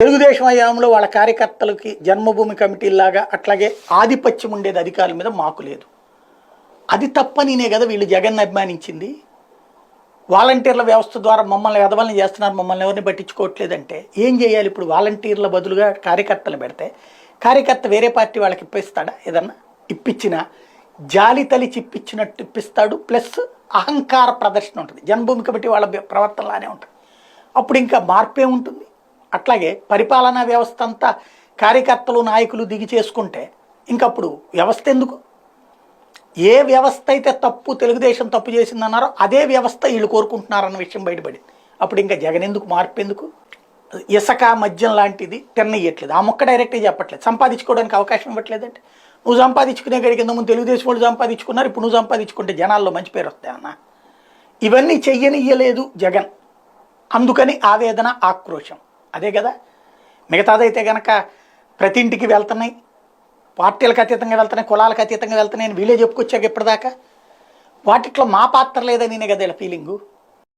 తెలుగుదేశం హయాంలో వాళ్ళ కార్యకర్తలకి జన్మభూమి కమిటీలాగా అట్లాగే ఆధిపత్యం ఉండేది అధికారుల మీద మాకు లేదు. అది తప్పనినే కదా వీళ్ళు జగన్ అభిమానించింది. వాలంటీర్ల వ్యవస్థ ద్వారా మమ్మల్ని ఎదవలని చేస్తున్నారు మమ్మల్ని ఎవరిని పట్టించుకోవట్లేదంటే ఏం చేయాలి ఇప్పుడు? వాలంటీర్ల బదులుగా కార్యకర్తలు పెడితే కార్యకర్త వేరే పార్టీ వాళ్ళకి ఇప్పిస్తాడా? ఏదన్నా ఇప్పించిన జాలి తలిచి ఇప్పించినట్టు ఇప్పిస్తాడు ప్లస్ అహంకార ప్రదర్శన ఉంటుంది. జన్మభూమి కమిటీ వాళ్ళ ప్రవర్తనలానే ఉంటుంది. అప్పుడు ఇంకా మార్పే ఉంటుంది. అట్లాగే పరిపాలనా వ్యవస్థ అంతా కార్యకర్తలు నాయకులు దిగి చేసుకుంటే ఇంకప్పుడు వ్యవస్థ ఎందుకు? ఏ వ్యవస్థ అయితే తప్పు తెలుగుదేశం తప్పు చేసిందన్నారో అదే వ్యవస్థ వీళ్ళు కోరుకుంటున్నారన్న విషయం బయటపడింది. అప్పుడు ఇంకా జగన్ ఎందుకు? మార్పు ఎందుకు? ఇసక మద్యం లాంటిది తిన్నయ్యట్లేదు ఆ మొక్క డైరెక్ట్గా చెప్పట్లేదు. సంపాదించుకోవడానికి అవకాశం ఇవ్వట్లేదంటే నువ్వు సంపాదించుకునే గడికి ముందు తెలుగుదేశం వాళ్ళు సంపాదించుకున్నారు ఇప్పుడు నువ్వు సంపాదించుకుంటే జనాల్లో మంచి పేరు వస్తాయన్న ఇవన్నీ చెయ్యనియ్యలేదు జగన్. అందుకని ఆవేదన ఆక్రోషం అదే కదా. మిగతాదైతే కనుక ప్రతి ఇంటికి వెళ్తున్నాయి. పార్టీలకు అతీతంగా వెళ్తున్నాయి కులాలకు అతీతంగా వెళ్తున్నాయి అని వీళ్ళే చెప్పుకొచ్చాక ఇప్పటిదాకా. వాటిట్లో మా పాత్ర లేదని కదా వీళ్ళ ఫీలింగు